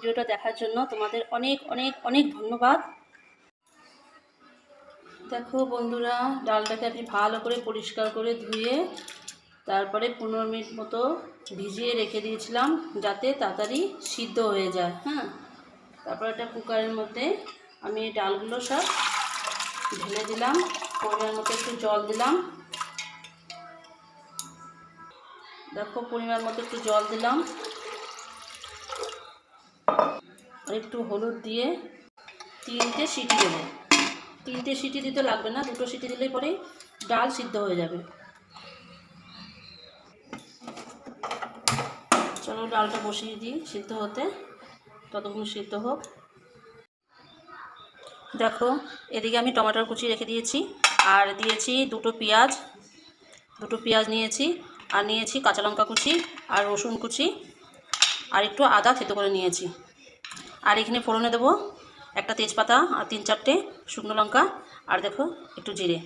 ভিডিওটা দেখার জন্য তোমাদের অনেক অনেক অনেক ধন্যবাদ। দেখো বন্ধুরা, ডালটাকে আমি ভালো করে পরিষ্কার করে ধুয়ে তারপরে পনেরো মিনিট মতো ভিজিয়ে রেখে দিয়েছিলাম যাতে তাড়াতাড়ি সিদ্ধ হয়ে যায় হ্যাঁ? তারপর একটা কুকারের মধ্যে আমি ডালগুলো সব ঢেলে দিলাম, পরিমাণ মতো একটু জল দিলাম। দেখো পরিমাণ মতো একটু জল দিলাম। একটু হলুদ দিয়ে তিনটে সিটি দেবো। তিনটে সিটি দিতে লাগবে না, দুটো সিটি দিলে পরেই ডাল সিদ্ধ হয়ে যাবে। চলো ডালটা বসিয়ে দিই সিদ্ধ হতে, ততক্ষণ সিদ্ধ হোক। দেখো, এদিকে আমি টমেটোর কুচি রেখে দিয়েছি, আর দিয়েছি দুটো পেঁয়াজ দুটো পেঁয়াজ নিয়েছি, আর নিয়েছি কাঁচা লঙ্কা কুচি আর রসুন কুচি, আর একটু আদা থেতো করে নিয়েছি। আর এখানে ফোড়নে দেবো একটা তেজপাতা আর তিন চারটে শুকনো লঙ্কা, আর দেখো একটু জিরে।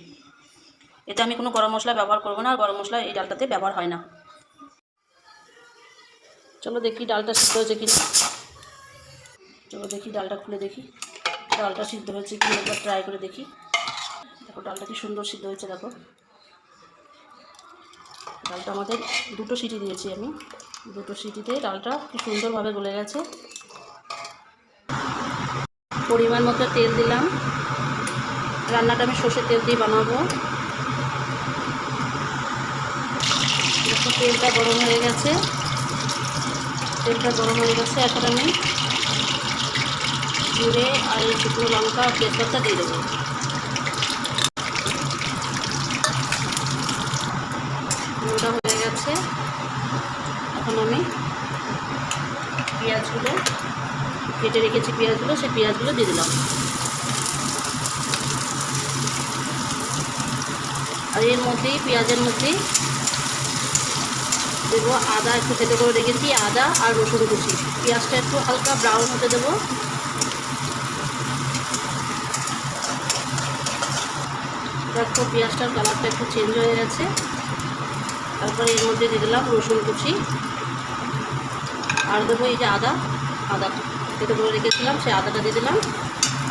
এতে আমি কোনো গরম মশলা ব্যবহার করব না, আর গরম মশলা এই ডালটাতে ব্যবহার হয় না। চলো দেখি ডালটা সিদ্ধ হয়েছে কি চলো দেখি ডালটা খুলে দেখি। ডালটা সিদ্ধ হয়েছে কি একবার ট্রাই করে দেখি। দেখো ডালটা কি সুন্দর সিদ্ধ হয়েছে, দেখো। ডালটা আমাদের দুটো সিটি দিয়েছি আমি। দুটো সিটিতে ডালটা কি সুন্দরভাবে গলে গেছে। পরিমাণ মতো তেল দিলাম। রান্নাটা আমি সর্ষের তেল দিয়ে বানাবো। তেলটা গরম হয়ে গেছে। তেলটা গরম হয়ে গেছে। এখন আমি জিরে আর এই শুকনো লঙ্কা তেজপাতা দিয়ে দেবো। ওটা হয়ে গেছে। এখন আমি পেঁয়াজগুলো কেটে রেখেছি পেঁয়াজগুলো, সেই পেঁয়াজগুলো দিয়ে দিলাম। আর এর মধ্যেই, পেঁয়াজের মধ্যেই দেবো আদা, একটু খেতে করে রেখেছি, আদা আর রসুন কুচি। পেঁয়াজটা একটু হালকা ব্রাউন হতে দেবো। দেখো, পেঁয়াজটার কালারটা একটু চেঞ্জ হয়ে গেছে। তারপরে এর মধ্যে দিয়ে দিলাম রসুন কুচি। আর দেবো এই যে আদা আদা। কেটে করে রেখেছিলাম, সেই আদাটা দিয়ে দিলাম,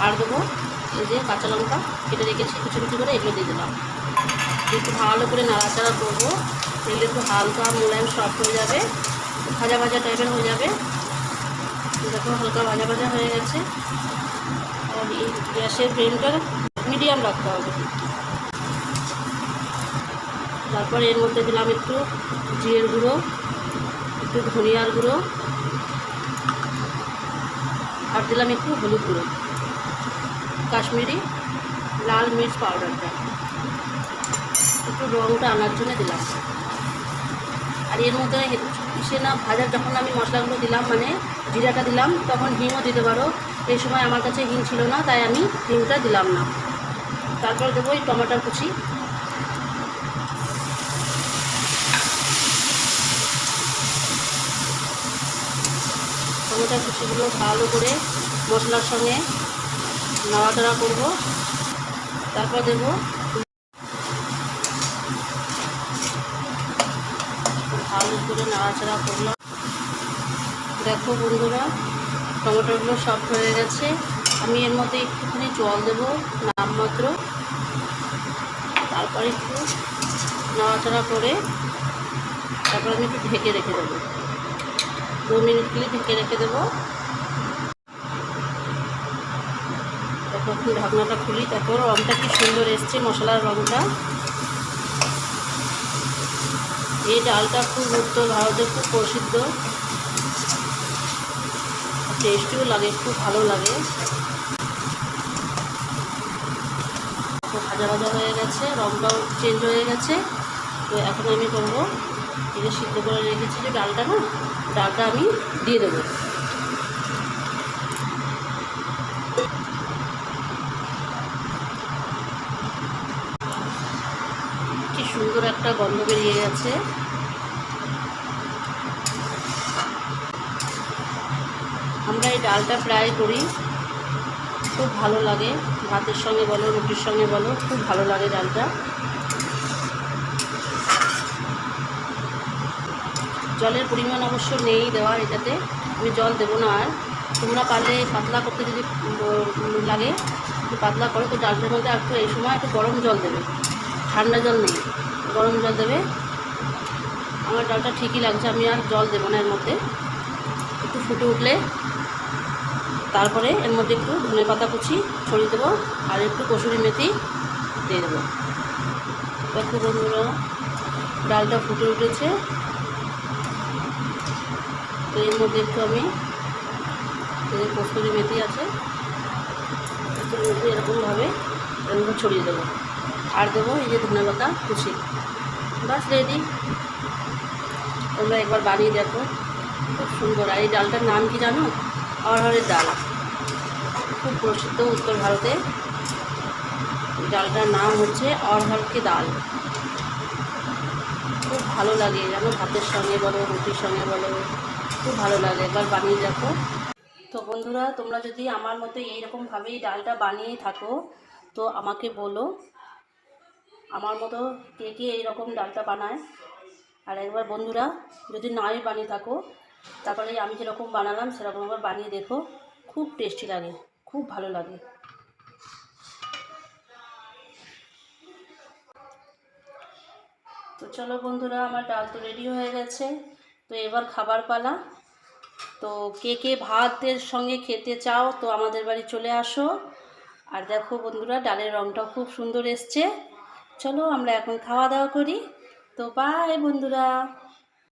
আর দেবো এই যে কাঁচা লঙ্কা কেটে রেখেছি, কুচি কুচি করে এগুলো দিয়ে দিলাম। একটু ভালো করে নাড়াচাড়া করব তেলটা একটু হালকা মোলায়েম সফট হয়ে যাবে, ভাজা ভাজা টাইপের হয়ে যাবে। দেখো হালকা ভাজা ভাজা হয়ে গেছে। আর এই গ্যাসের ফ্লেমটা মিডিয়াম রাখতে হবে। তারপর এর মধ্যে দিলাম একটু জিরের গুঁড়ো, একটু ধনিয়ার গুঁড়ো আর দিলাম একটু হলুদ গুঁড়ো। কাশ্মীরি লাল মির্চ পাউডারটা। একটু রঙটা আনার জন্য দিলাম। আর এর মধ্যে সে না ভাজার যখন আমি মশলাগুলো দিলাম মানে জিরাটা দিলাম, তখন হিমও দিতে পারো। এই সময় আমার কাছে হিম ছিল না, তাই আমি হিমটা দিলাম না। তারপর দেবো এই টমেটোর কুচি। টমেটোর কুচিগুলো ভালো করে মশলার সঙ্গে নাড়াচাড়া করব। তারপর দেব ভালো করে নাড়াচাড়া করলাম। দেখো বন্ধুরা, টমেটোগুলো সফট হয়ে গেছে। আমি এর মধ্যে একটুখানি জল দেব, নামমাত্র। তারপরে একটু নাড়াচাড়া করে তারপর আমি একটু ঢেকে রেখে দেবো। দু মিনিট দিয়ে ঢেকে রেখে দেবো। একটু ঢাকনাটা খুলি তারপর রঙটা কি সুন্দর এসছে, মশলার রঙটা এই ডালটা খুব উত্তর ভারতে খুব প্রসিদ্ধ। টেস্টিও লাগে, খুব ভালো লাগে। ভাজা ভাজা হয়ে গেছে রঙটাও চেঞ্জ হয়ে গেছে। তো এখন আমি করব যে সিদ্ধ করে রেখেছি যে ডালটা না, ডালটা আমি দিয়ে দেবো। কি সুন্দর একটা গন্ধ বেরিয়ে গেছে। আমরা এই ডালটা প্রায় করি। খুব ভালো লাগে, ভাতের সঙ্গে বলো, রুটির সঙ্গে বলো, খুব ভালো লাগে ডালটা। জলের পরিমাণ অবশ্য নেই দেওয়া এটাতে, আমি জল দেবো না আর। তোমরা পারলে পাতলা করতে যদি লাগে, একটু পাতলা করো, তো ডালটার মধ্যে একটু এই সময় একটু গরম জল দেবে। ঠান্ডা জল নেই, গরম জল দেবে। আমার ডালটা ঠিকই লাগছে, আমি আর জল দেবো না এর মধ্যে। একটু ফুটে উঠলে, তারপরে এর মধ্যে একটু ধনে পাতা কুচি ছড়িয়ে দেবো, আর একটু কসুরি মেথি দিয়ে দেবো। দেখো বন্ধুরা, ডালটা ফুটে উঠেছে। তো এর মধ্যে একটু আমি এই কস্তুরি মেথি আছে এরকমভাবে এর মধ্যে ছড়িয়ে দেবো। আর দেবো এই যে ধনে কুচি। বাস রেডি তোমরা একবার বানিয়ে দেখো, খুব সুন্দর। আর এই ডালটার নাম কি জানো? অরহরের ডাল। খুব প্রসিদ্ধ উত্তর ভারতে। ডালটার নাম হচ্ছে অরহরকে ডাল। খুব ভালো লাগে, জানো? ভাতের সঙ্গে বলো, রুটির সঙ্গে বলো। খুব ভালো লাগে, একবার বানিয়ে দেখো। তো বন্ধুরা, তোমরা যদি আমার মতো এইরকমভাবেই ডালটা বানিয়ে থাকো, তো আমাকে বলো, আমার মতো কে কে এইরকম ডালটা বানায়। আর একবার বন্ধুরা, যদি নাই বানিয়ে থাকো, তারপরে আমি যেরকম বানালাম, সেরকম একবার বানিয়ে দেখো। খুব টেস্টি লাগে, খুব ভালো লাগে। তো চলো বন্ধুরা, আমার ডাল তো রেডি হয়ে গেছে। তো এবার খাবার পালা। তো কে কে ভাতের সঙ্গে খেতে চাও, তো আমাদের বাড়ি চলে আসো। আর দেখো বন্ধুরা, ডালের রঙটাও খুব সুন্দর এসছে। চলো আমরা এখন খাওয়া দাওয়া করি। তো বাই বন্ধুরা।